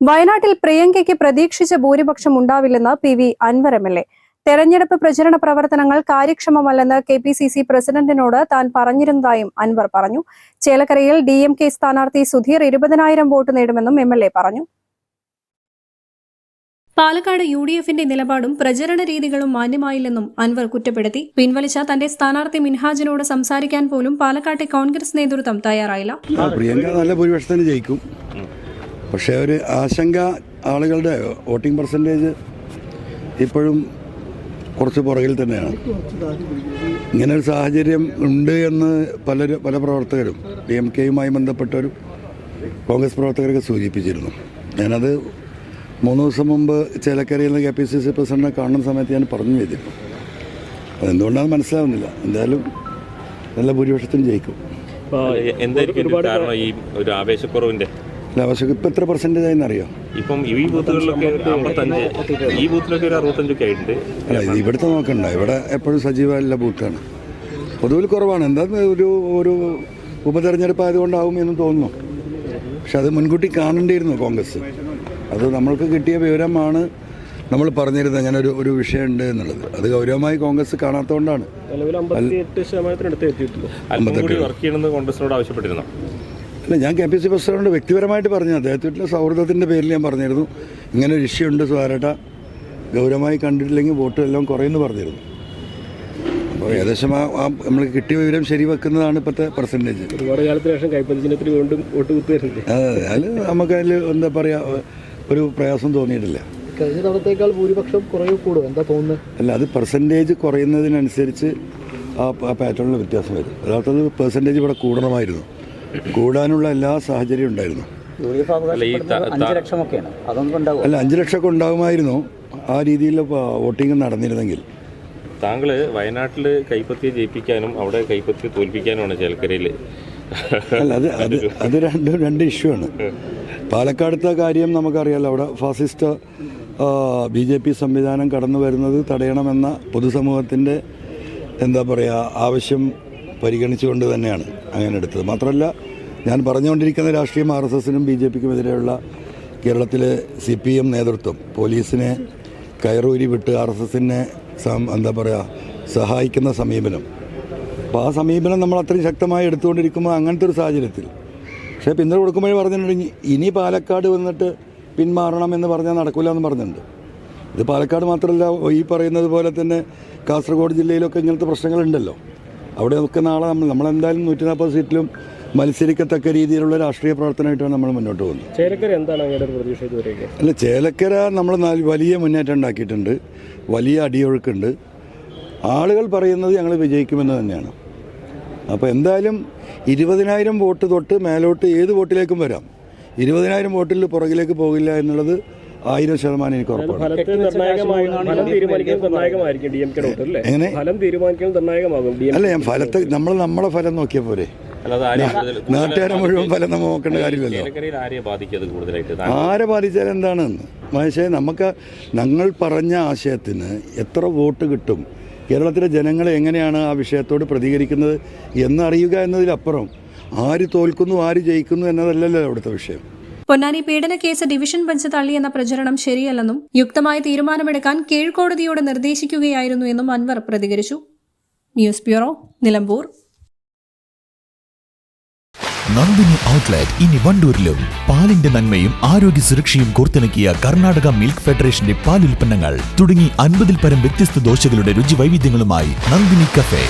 വയനാട്ടിൽ പ്രിയങ്കയ്ക്ക് പ്രതീക്ഷിച്ച ഭൂരിപക്ഷം ഉണ്ടാവില്ലെന്ന് P V Anvar M L A. തെരഞ്ഞെടുപ്പ് പ്രചരണ പ്രവർത്തനങ്ങൾ കാര്യക്ഷമമല്ലെന്ന് കെ പി സി സി പ്രസിഡന്റിനോട് താൻ പറഞ്ഞിരുന്നതായും അൻവർ പറഞ്ഞു. ചേലക്കരയിൽ ഡി എം കെ സ്ഥാനാർത്ഥി സുധീർ ഇരുപതിനായിരം വോട്ട് നേടുമെന്നും എം എൽ എ പറഞ്ഞു. പാലക്കാട് യു ഡി എഫിന്റെ നിലപാടും പ്രചരണ രീതികളും മാന്യമായില്ലെന്നും അൻവർ കുറ്റപ്പെടുത്തി. പിൻവലിച്ച തന്റെ സ്ഥാനാർത്ഥി മിൻഹാജിനോട് സംസാരിക്കാൻ പോലും പാലക്കാട്ടെ കോൺഗ്രസ് നേതൃത്വം തയ്യാറായില്ല. പ്രിയങ്ക നല്ല ഭൂരിപക്ഷത്തിന് ജയിക്കും. പക്ഷേ ഒരു ആശങ്ക ആളുകളുടെ വോട്ടിംഗ് പെർസെന്റേജ് ഇപ്പോഴും കുറച്ച് പുറകിൽ തന്നെയാണ്. ഇങ്ങനെ ഒരു സാഹചര്യം ഉണ്ട് എന്ന് പലരും പല പ്രവർത്തകരും ഡി എം കെയുമായി ബന്ധപ്പെട്ടവരും കോൺഗ്രസ് പ്രവർത്തകരൊക്കെ സൂചിപ്പിച്ചിരുന്നു. ഞാനത് മൂന്ന് ദിവസം മുമ്പ് ചേലക്കരയിൽ നിന്ന് കെ പി സി സി പ്രസിഡന്റിനെ കാണുന്ന സമയത്ത് ഞാൻ പറഞ്ഞു ചെയ്തിരുന്നു. അതെന്തുകൊണ്ടാണ് മനസ്സിലാവുന്നില്ല. എന്തായാലും നല്ല ഭൂരിപക്ഷത്തിന് ജയിക്കും. എന്തായിരിക്കും ഈ ഒരു ആവേശക്കുറവിന്റെ? അല്ല ആവശ്യം ഇപ്പം എത്ര പെർസെന്റേജ് ആയെന്ന് അറിയാം ഇപ്പം ഈ ബൂത്തുകളിലൊക്കെ അമ്പത്തഞ്ച് ഈ ബൂത്തിലൊക്കെ ഒരു അറുപത്തഞ്ചൊക്കെ ആയിട്ടുണ്ട്. അല്ല ഇത് ഇവിടുത്തെ നോക്കണ്ട. ഇവിടെ എപ്പോഴും സജീവമല്ല ബൂത്താണ്. പൊതുവിൽ കുറവാണ്. എന്താ ഒരു ഒരു ഉപതെരഞ്ഞെടുപ്പ് ആയതുകൊണ്ടാവും എന്ന് തോന്നുന്നു. പക്ഷെ അത് മുൻകൂട്ടി കാണേണ്ടിയിരുന്നു കോൺഗ്രസ്. അത് നമ്മൾക്ക് കിട്ടിയ വിവരമാണ് നമ്മൾ പറഞ്ഞിരുന്നത്. അങ്ങനെ ഒരു ഒരു വിഷയമുണ്ട് എന്നുള്ളത്. അത് ഗൗരവമായി കോൺഗ്രസ് കാണാത്തതുകൊണ്ടാണ്. നിലവിൽ അമ്പത്തിയെട്ട് ശതമാനത്തിനടുത്ത് എത്തിയിട്ടുള്ളൂ കോൺഗ്രസിനോട് ആവശ്യപ്പെട്ടിരുന്നു. അല്ല ഞാൻ കെ പി സി പ്രസിഡന്റ് വ്യക്തിപരമായിട്ട് പറഞ്ഞു. അദ്ദേഹത്തിന്റെ സൗഹൃദത്തിന്റെ പേരിൽ ഞാൻ പറഞ്ഞിരുന്നു. ഇങ്ങനെ ഒരു ഇഷ്യൂ ഉണ്ട് സ്വാരട്ട ഗൗരവമായി കണ്ടിട്ടില്ലെങ്കിൽ വോട്ട് എല്ലാം കുറയുമെന്ന് പറഞ്ഞിരുന്നു. അപ്പോൾ ഏകദേശം ആ ആ നമ്മൾ കിട്ടിയ വിവരം ശരി വെക്കുന്നതാണ് ഇപ്പോഴത്തെ പെർസെന്റേജ് ഒരുപാട് കാലത്തിന് ശേഷം വീണ്ടും വോട്ട് കുത്തുവരുന്നില്ലേ അതെ അതിൽ നമുക്കതിൽ എന്താ പറയുക ഒരു പ്രയാസം തോന്നിയിട്ടില്ല. കഴിഞ്ഞ തവണത്തേക്കാൾ ഭൂരിപക്ഷം കുറവ് കൂടും. എന്താ തോന്നുന്നത്? അല്ല അത് പെർസെന്റേജ് കുറയുന്നതിനനുസരിച്ച് ആ ആ പാറ്റേണിൽ വ്യത്യാസം വരും. അതാത്തത് പെർസെന്റേജ് ഇവിടെ കൂടണമായിരുന്നു. കൂടാനുള്ള എല്ലാ സാഹചര്യവും ഉണ്ടായിരുന്നു. അല്ല അഞ്ച് ലക്ഷമൊക്കെ ഉണ്ടാകുമായിരുന്നു ആ രീതിയിൽ വോട്ടിംഗ് നടന്നിരുന്നെങ്കിൽ. താങ്കൾ വയനാട്ടിൽ കൈപ്പത്തിയെ ജയിപ്പിക്കാനും അവിടെ കൈപ്പത്തിയെ തോൽപ്പിക്കാനുമാണ് ചേലക്കരയിൽ അല്ല അത് അത് അത് രണ്ട് രണ്ട് ഇഷ്യൂ ആണ്. പാലക്കാടത്തെ കാര്യം നമുക്കറിയാലോ അവിടെ ഫാസിസ്റ്റ് ബി ജെ പി സംവിധാനം കടന്നു വരുന്നത് തടയണമെന്ന പൊതുസമൂഹത്തിന്റെ എന്താ പറയുക ആവശ്യം പരിഗണിച്ചുകൊണ്ട് തന്നെയാണ് അങ്ങനെ എടുത്തത്. മാത്രമല്ല ഞാൻ പറഞ്ഞുകൊണ്ടിരിക്കുന്ന രാഷ്ട്രീയം ആർ എസ് എസിനും ബി ജെ പിക്കും എതിരെയുള്ള കേരളത്തിലെ സി പി എം നേതൃത്വം പോലീസിനെ കയറൂരി വിട്ട് ആർ എസ് എസിനെ എന്താ പറയുക സഹായിക്കുന്ന സമീപനം. അപ്പോൾ ആ സമീപനം നമ്മൾ അത്രയും ശക്തമായി എടുത്തുകൊണ്ടിരിക്കുമ്പോൾ അങ്ങനത്തെ ഒരു സാഹചര്യത്തിൽ. പക്ഷേ പിന്തുണ കൊടുക്കുമ്പോഴേ പറഞ്ഞിട്ടുണ്ടെങ്കിൽ ഇനി പാലക്കാട് വന്നിട്ട് പിന്മാറണം എന്ന് പറഞ്ഞാൽ നടക്കില്ല എന്ന് പറഞ്ഞിട്ടുണ്ട്. ഇത് പാലക്കാട് മാത്രമല്ല ഈ പറയുന്നത് പോലെ തന്നെ കാസർഗോഡ് ജില്ലയിലൊക്കെ ഇങ്ങനത്തെ പ്രശ്നങ്ങളുണ്ടല്ലോ. അവിടെയൊക്കെ നാളെ നമ്മൾ നമ്മളെന്തായാലും നൂറ്റി നാൽപ്പത് സീറ്റിലും മത്സരിക്കത്തക്ക രീതിയിലുള്ള രാഷ്ട്രീയ പ്രവർത്തനമായിട്ടാണ് നമ്മൾ മുന്നോട്ട് പോകുന്നത്. ചേലക്കര എന്താണ് പ്രതീക്ഷ ഇതുവരെയൊക്കെ? അല്ല ചേലക്കര നമ്മൾ വലിയ മുന്നേറ്റം ഉണ്ടാക്കിയിട്ടുണ്ട്. വലിയ അടിയൊഴുക്കുണ്ട്. ആളുകൾ പറയുന്നത് ഞങ്ങൾ വിജയിക്കുമെന്ന് തന്നെയാണ്. അപ്പോൾ എന്തായാലും ഇരുപതിനായിരം വോട്ട് തൊട്ട് മേലോട്ട് ഏത് വോട്ടിലേക്കും വരാം. ഇരുപതിനായിരം വോട്ടിൽ പുറകിലേക്ക് പോകില്ല എന്നുള്ളത് ആയിരം ശതമാനം എനിക്ക് ഉറപ്പാണ്. അല്ലേ? എങ്ങനെ? ഞാൻ ഫലത്തെ നമ്മൾ നമ്മളെ ഫലം നോക്കിയ പോലെ നാട്ടുകാരെ മുഴുവൻ ഫലം നമ്മൾ നോക്കേണ്ട കാര്യമില്ലല്ലോ. ആരെ ബാധിച്ചാൽ എന്താണെന്ന്? മഹേഷേ നമുക്ക് ഞങ്ങൾ പറഞ്ഞ ആശയത്തിന് എത്ര വോട്ട് കിട്ടും? കേരളത്തിലെ ജനങ്ങൾ എങ്ങനെയാണ് ആ വിഷയത്തോട് പ്രതികരിക്കുന്നത് എന്നറിയുക എന്നതിലപ്പുറം ആര് തോൽക്കുന്നു ആര് ജയിക്കുന്നു എന്നതല്ലല്ലോ അവിടുത്തെ വിഷയം. പൊന്നാനി പീഡന കേസ് ഡിവിഷൻ ബെഞ്ച് തള്ളിയെന്ന പ്രചരണം ശരിയല്ലെന്നും യുക്തമായ തീരുമാനമെടുക്കാൻ കീഴ്ക്കോടതിയോട് നിർദ്ദേശിക്കുകയായിരുന്നു എന്നും അൻവർ പ്രതികരിച്ചു. News bureau Nilambur. Nandini outlet ഇനി വണ്ടൂരിലും. പാലിന്റെ നന്മയും ആരോഗ്യ സുരക്ഷയും കോർത്തിണക്കിയ കർണാടക മിൽക്ക് ഫെഡറേഷന്റെ പാലുൽപ്പന്നങ്ങൾ തുടങ്ങി അൻപതിൽ പരം വ്യത്യസ്ത ദോശകളുടെ രുചി വൈവിധ്യങ്ങളുമായി നന്ദിനി കഫേ.